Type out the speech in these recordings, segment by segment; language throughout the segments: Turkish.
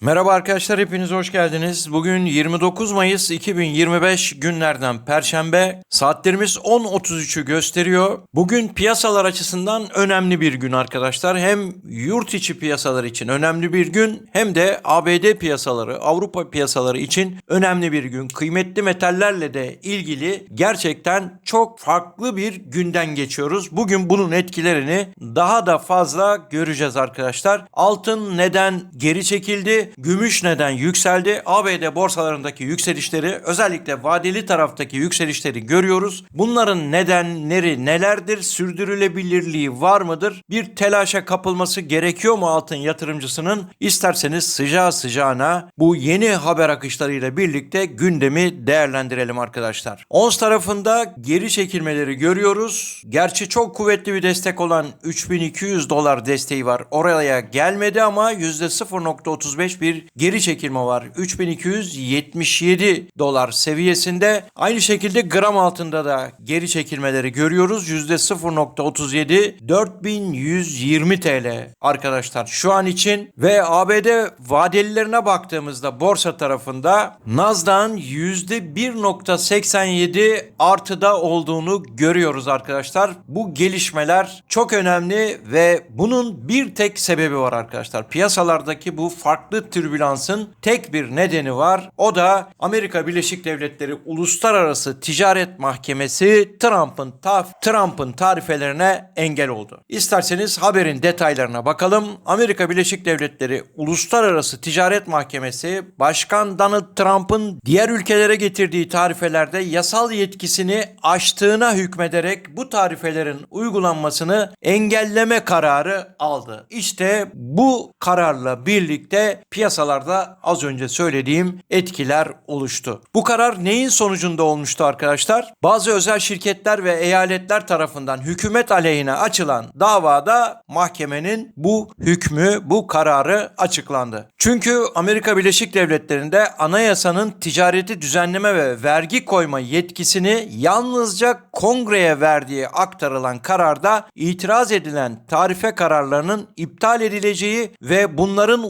Merhaba arkadaşlar hepiniz hoş geldiniz. Bugün 29 Mayıs 2025 günlerden Perşembe. Saatlerimiz 10.33'ü gösteriyor. Bugün piyasalar açısından önemli bir gün arkadaşlar. Hem yurt içi piyasalar için önemli bir gün hem de ABD piyasaları, Avrupa piyasaları için önemli bir gün. Kıymetli metallerle de ilgili gerçekten çok farklı bir günden geçiyoruz. Bugün bunun etkilerini daha da fazla göreceğiz arkadaşlar. Altın neden geri çekildi? Gümüş neden yükseldi? ABD borsalarındaki yükselişleri özellikle vadeli taraftaki yükselişleri görüyoruz. Bunların nedenleri nelerdir? Sürdürülebilirliği var mıdır? Bir telaşa kapılması gerekiyor mu altın yatırımcısının? İsterseniz sıcağı sıcağına bu yeni haber akışlarıyla birlikte gündemi değerlendirelim arkadaşlar. Ons tarafında geri çekilmeleri görüyoruz. Gerçi çok kuvvetli bir destek olan 3200 dolar desteği var. Oraya gelmedi ama %0.35 bir geri çekilme var. 3277 dolar seviyesinde. Aynı şekilde gram altında da geri çekilmeleri görüyoruz. %0.37 4120 TL arkadaşlar şu an için ve ABD vadelilerine baktığımızda borsa tarafında Nasdaq'ın %1.87 artıda olduğunu görüyoruz arkadaşlar. Bu gelişmeler çok önemli ve bunun bir tek sebebi var arkadaşlar. Piyasalardaki bu farklı türbülansın tek bir nedeni var. O da Amerika Birleşik Devletleri Uluslararası Ticaret Mahkemesi Trump'ın taf Trump'ın tarifelerine engel oldu. İsterseniz haberin detaylarına bakalım. Amerika Birleşik Devletleri Uluslararası Ticaret Mahkemesi Başkan Donald Trump'ın diğer ülkelere getirdiği tarifelerde yasal yetkisini aştığına hükmederek bu tarifelerin uygulanmasını engelleme kararı aldı. İşte bu kararla birlikte piyasalarda az önce söylediğim etkiler oluştu. Bu karar neyin sonucunda olmuştu arkadaşlar? Bazı özel şirketler ve eyaletler tarafından hükümet aleyhine açılan davada mahkemenin bu hükmü, bu kararı açıklandı. Çünkü Amerika Birleşik Devletleri'nde anayasanın ticareti düzenleme ve vergi koyma yetkisini yalnızca kongreye verdiği aktarılan kararda itiraz edilen tarife kararlarının iptal edileceği ve bunların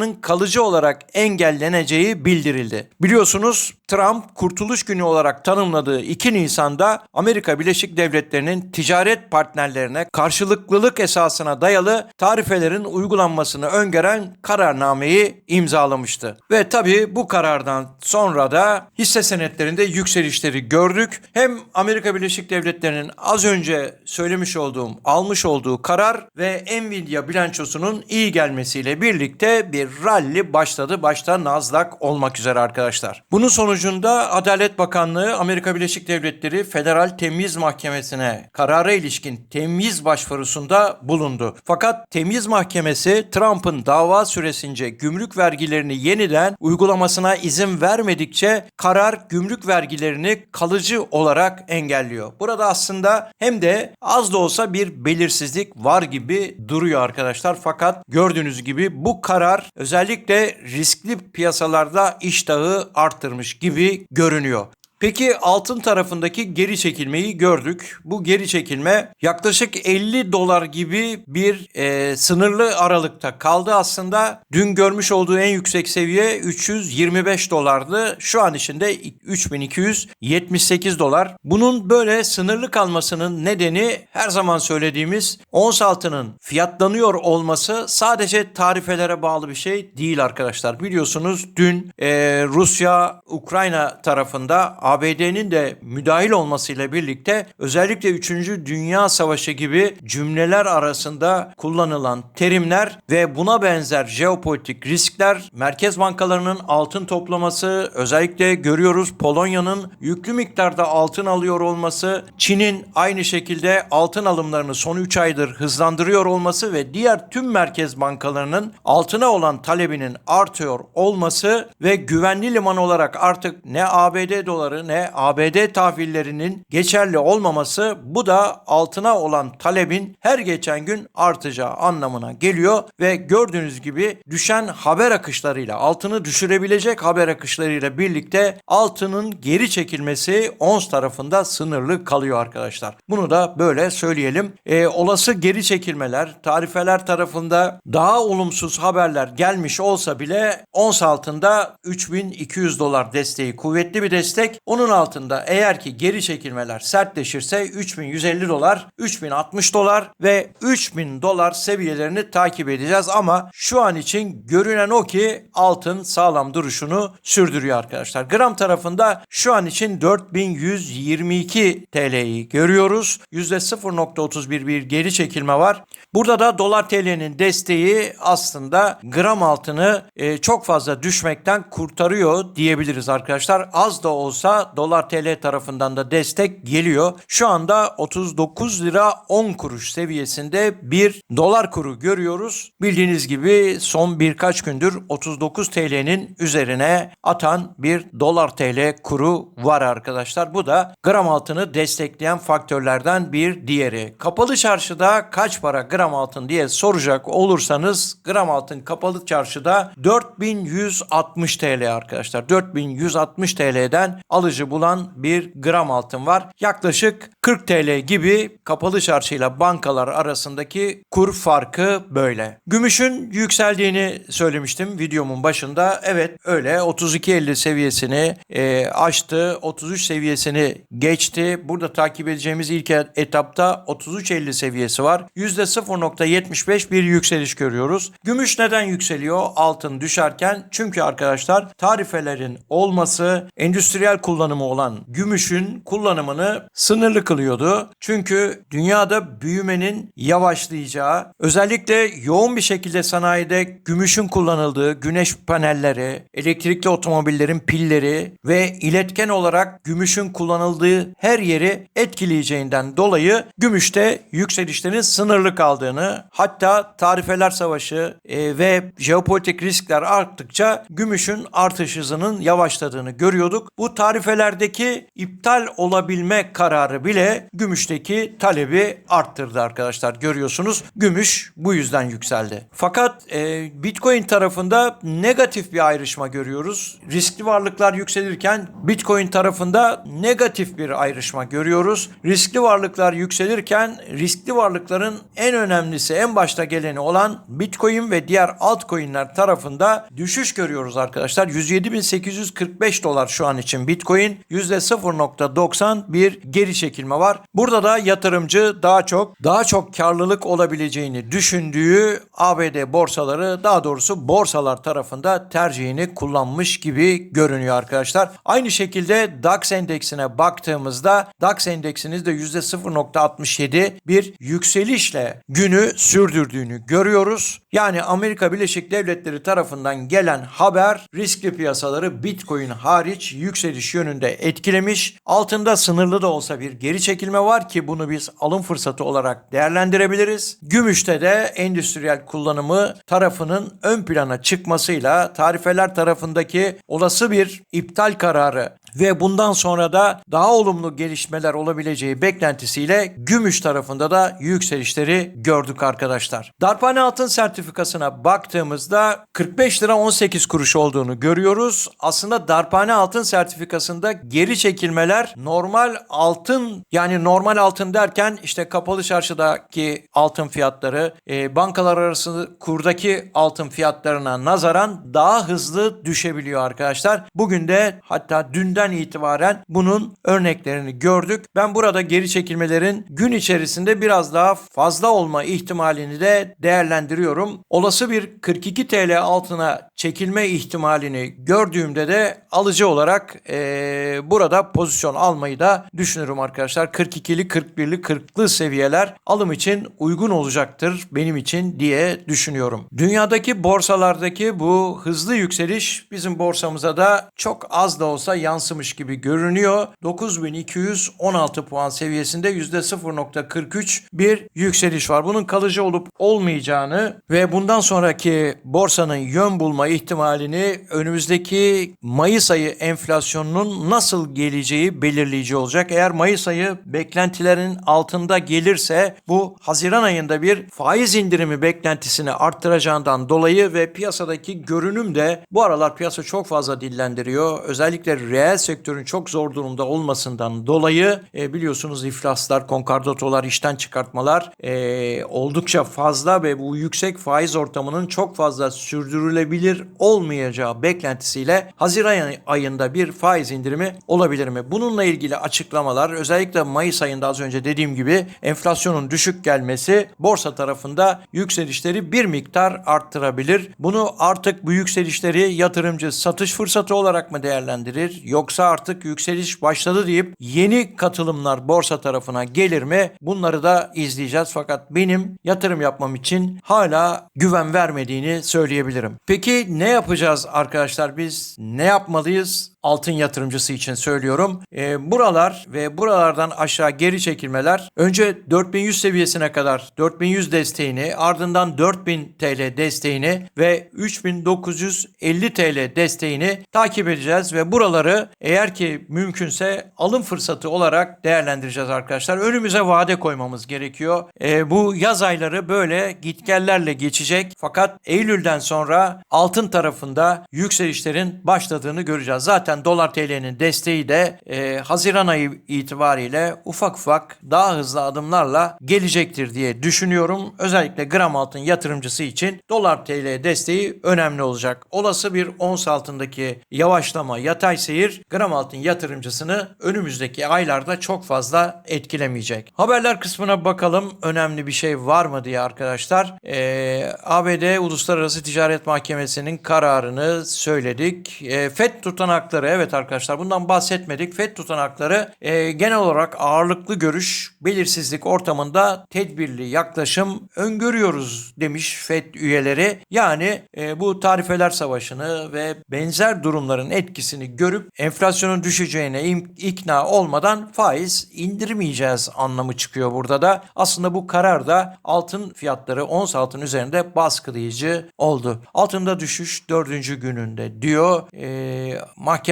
uygulanmasının kalıcı olarak engelleneceği bildirildi. Biliyorsunuz Trump Kurtuluş Günü olarak tanımladığı 2 Nisan'da Amerika Birleşik Devletleri'nin ticaret partnerlerine karşılıklılık esasına dayalı tarifelerin uygulanmasını öngören kararnameyi imzalamıştı. Ve tabii bu karardan sonra da hisse senetlerinde yükselişleri gördük. Hem Amerika Birleşik Devletleri'nin az önce söylemiş olduğum, almış olduğu karar ve Nvidia bilançosunun iyi gelmesiyle birlikte bir rally başladı. Başta Nasdaq olmak üzere arkadaşlar. Bunun sonucunda Adalet Bakanlığı Amerika Birleşik Devletleri Federal Temiz Mahkemesi'ne karara ilişkin temiz başvurusunda bulundu. Fakat temiz mahkemesi Trump'ın dava süresince gümrük vergilerini yeniden uygulamasına izin vermedikçe karar gümrük vergilerini kalıcı olarak engelliyor. Burada aslında hem de az da olsa bir belirsizlik var gibi duruyor arkadaşlar. Fakat gördüğünüz gibi bu karar özellikle riskli piyasalarda iştahı arttırmış gibi görünüyor. Peki altın tarafındaki geri çekilmeyi gördük. Bu geri çekilme yaklaşık 50 dolar gibi bir e, sınırlı aralıkta kaldı aslında. Dün görmüş olduğu en yüksek seviye 325 dolardı. Şu an içinde 3278 dolar. Bunun böyle sınırlı kalmasının nedeni her zaman söylediğimiz ons altının fiyatlanıyor olması sadece tarifelere bağlı bir şey değil arkadaşlar. Biliyorsunuz dün e, Rusya Ukrayna tarafında ABD'nin de müdahil olmasıyla birlikte özellikle 3. Dünya Savaşı gibi cümleler arasında kullanılan terimler ve buna benzer jeopolitik riskler, merkez bankalarının altın toplaması, özellikle görüyoruz Polonya'nın yüklü miktarda altın alıyor olması, Çin'in aynı şekilde altın alımlarını son 3 aydır hızlandırıyor olması ve diğer tüm merkez bankalarının altına olan talebinin artıyor olması ve güvenli liman olarak artık ne ABD doları ne ABD tahvillerinin geçerli olmaması bu da altına olan talebin her geçen gün artacağı anlamına geliyor ve gördüğünüz gibi düşen haber akışlarıyla altını düşürebilecek haber akışlarıyla birlikte altının geri çekilmesi ons tarafında sınırlı kalıyor arkadaşlar. Bunu da böyle söyleyelim. Ee, olası geri çekilmeler tarifeler tarafında daha olumsuz haberler gelmiş olsa bile ons altında 3200 dolar desteği kuvvetli bir destek. Onun altında eğer ki geri çekilmeler sertleşirse 3150 dolar, 3060 dolar ve 3000 dolar seviyelerini takip edeceğiz ama şu an için görünen o ki altın sağlam duruşunu sürdürüyor arkadaşlar. Gram tarafında şu an için 4122 TL'yi görüyoruz. %0.31 bir geri çekilme var. Burada da dolar TL'nin desteği aslında gram altını e, çok fazla düşmekten kurtarıyor diyebiliriz arkadaşlar. Az da olsa dolar TL tarafından da destek geliyor. Şu anda 39 lira 10 kuruş seviyesinde bir dolar kuru görüyoruz. Bildiğiniz gibi son birkaç gündür 39 TL'nin üzerine atan bir dolar TL kuru var arkadaşlar. Bu da gram altını destekleyen faktörlerden bir diğeri. Kapalı çarşıda kaç para gram altın diye soracak olursanız gram altın kapalı çarşıda 4160 TL arkadaşlar. 4160 TL'den alıcı bulan bir gram altın var. Yaklaşık 40 TL gibi kapalı çarşıyla bankalar arasındaki kur farkı böyle. Gümüşün yükseldiğini söylemiştim videomun başında. Evet öyle 32.50 seviyesini e, aştı. 33 seviyesini geçti. Burada takip edeceğimiz ilk etapta 33.50 seviyesi var. %0.75 bir yükseliş görüyoruz. Gümüş neden yükseliyor? Altın düşerken. Çünkü arkadaşlar tarifelerin olması endüstriyel kullanımı olan gümüşün kullanımını sınırlı kılıyordu. Çünkü dünyada büyümenin yavaşlayacağı, özellikle yoğun bir şekilde sanayide gümüşün kullanıldığı güneş panelleri, elektrikli otomobillerin pilleri ve iletken olarak gümüşün kullanıldığı her yeri etkileyeceğinden dolayı gümüşte yükselişlerin sınırlı kaldığını, hatta tarifeler savaşı e, ve jeopolitik riskler arttıkça gümüşün artış hızının yavaşladığını görüyorduk. Bu tarifelerdeki iptal olabilme kararı bile gümüşteki talebi arttırdı arkadaşlar. Görüyorsunuz gümüş bu yüzden yükseldi. Fakat e, Bitcoin tarafında negatif bir ayrışma görüyoruz. Riskli varlıklar yükselirken Bitcoin tarafında negatif bir ayrışma görüyoruz. Riskli varlıklar yükselirken riskli varlıkların en önemlisi en başta geleni olan Bitcoin ve diğer altcoin'ler tarafında düşüş görüyoruz arkadaşlar. 107.845 dolar şu an için Bitcoin %0.90 bir geri çekilme var. Burada da yatırımcı daha çok daha çok karlılık olabileceğini düşündüğü ABD borsaları daha doğrusu borsalar tarafında tercihini kullanmış gibi görünüyor arkadaşlar. Aynı şekilde DAX endeksine baktığımızda DAX endeksiniz de %0.67 bir yükselişle günü sürdürdüğünü görüyoruz. Yani Amerika Birleşik Devletleri tarafından gelen haber riskli piyasaları Bitcoin hariç yükseliş yönünde etkilemiş. Altında sınırlı da olsa bir geri çekilme var ki bunu biz alım fırsatı olarak değerlendirebiliriz. Gümüşte de endüstriyel kullanımı tarafının ön plana çıkmasıyla tarifeler tarafındaki olası bir iptal kararı ve bundan sonra da daha olumlu gelişmeler olabileceği beklentisiyle gümüş tarafında da yükselişleri gördük arkadaşlar. Darphane altın sertifikasına baktığımızda 45 lira 18 kuruş olduğunu görüyoruz. Aslında darphane altın sertifikasında geri çekilmeler normal altın yani normal altın derken işte kapalı çarşıdaki altın fiyatları e, bankalar arası kurdaki altın fiyatlarına nazaran daha hızlı düşebiliyor arkadaşlar. Bugün de hatta dünden itibaren bunun örneklerini gördük. Ben burada geri çekilmelerin gün içerisinde biraz daha fazla olma ihtimalini de değerlendiriyorum. Olası bir 42 TL altına çekilme ihtimalini gördüğümde de alıcı olarak eee, burada pozisyon almayı da düşünürüm arkadaşlar. 42'li, 41'li, 40'lı seviyeler alım için uygun olacaktır benim için diye düşünüyorum. Dünyadaki borsalardaki bu hızlı yükseliş bizim borsamıza da çok az da olsa yansımış yansımış gibi görünüyor. 9216 puan seviyesinde %0.43 bir yükseliş var. Bunun kalıcı olup olmayacağını ve bundan sonraki borsanın yön bulma ihtimalini önümüzdeki Mayıs ayı enflasyonunun nasıl geleceği belirleyici olacak. Eğer Mayıs ayı beklentilerin altında gelirse bu Haziran ayında bir faiz indirimi beklentisini arttıracağından dolayı ve piyasadaki görünüm de bu aralar piyasa çok fazla dillendiriyor. Özellikle reel sektörün çok zor durumda olmasından dolayı e, biliyorsunuz iflaslar, konkordatolar, işten çıkartmalar e, oldukça fazla ve bu yüksek faiz ortamının çok fazla sürdürülebilir olmayacağı beklentisiyle Haziran ayında bir faiz indirimi olabilir mi? Bununla ilgili açıklamalar özellikle Mayıs ayında az önce dediğim gibi enflasyonun düşük gelmesi borsa tarafında yükselişleri bir miktar arttırabilir. Bunu artık bu yükselişleri yatırımcı satış fırsatı olarak mı değerlendirir yoksa artık yükseliş başladı deyip yeni katılımlar borsa tarafına gelir mi? Bunları da izleyeceğiz fakat benim yatırım yapmam için hala güven vermediğini söyleyebilirim. Peki ne yapacağız arkadaşlar biz? Ne yapmalıyız? Altın yatırımcısı için söylüyorum. E, buralar ve buralardan aşağı geri çekilmeler önce 4100 seviyesine kadar 4100 desteğini ardından 4000 TL desteğini ve 3950 TL desteğini takip edeceğiz ve buraları eğer ki mümkünse alım fırsatı olarak değerlendireceğiz arkadaşlar. Önümüze vade koymamız gerekiyor. E, bu yaz ayları böyle gitgellerle geçecek fakat Eylül'den sonra altın tarafında yükselişlerin başladığını göreceğiz. Zaten zaten dolar TL'nin desteği de e, Haziran ayı itibariyle ufak ufak daha hızlı adımlarla gelecektir diye düşünüyorum. Özellikle gram altın yatırımcısı için dolar TL desteği önemli olacak. Olası bir ons altındaki yavaşlama, yatay seyir gram altın yatırımcısını önümüzdeki aylarda çok fazla etkilemeyecek. Haberler kısmına bakalım. Önemli bir şey var mı diye arkadaşlar. E, ABD Uluslararası Ticaret Mahkemesi'nin kararını söyledik. E, FED tutanakları evet arkadaşlar bundan bahsetmedik. FED tutanakları e, genel olarak ağırlıklı görüş, belirsizlik ortamında tedbirli yaklaşım öngörüyoruz demiş FED üyeleri. Yani e, bu tarifeler savaşını ve benzer durumların etkisini görüp enflasyonun düşeceğine ikna olmadan faiz indirmeyeceğiz anlamı çıkıyor burada da. Aslında bu karar da altın fiyatları ons altın üzerinde baskılayıcı oldu. Altında düşüş dördüncü gününde diyor. E,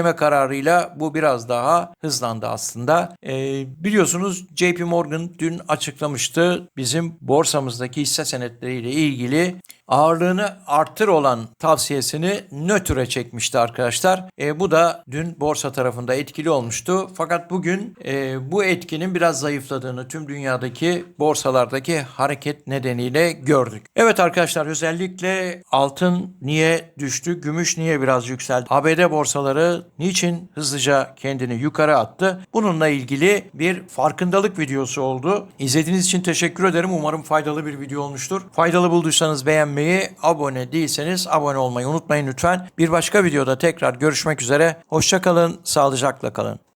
mahkeme kararıyla bu biraz daha hızlandı aslında. E, biliyorsunuz JP Morgan dün açıklamıştı bizim borsamızdaki hisse senetleriyle ilgili ağırlığını artır olan tavsiyesini nötre çekmişti arkadaşlar. E, bu da dün borsa tarafında etkili olmuştu. Fakat bugün e, bu etkinin biraz zayıfladığını tüm dünyadaki borsalardaki hareket nedeniyle gördük. Evet arkadaşlar özellikle altın niye düştü, gümüş niye biraz yükseldi? ABD borsaları niçin hızlıca kendini yukarı attı? Bununla ilgili bir farkındalık videosu oldu. İzlediğiniz için teşekkür ederim. Umarım faydalı bir video olmuştur. Faydalı bulduysanız beğenmeyi beğenmeyi, abone değilseniz abone olmayı unutmayın lütfen. Bir başka videoda tekrar görüşmek üzere. Hoşçakalın, sağlıcakla kalın.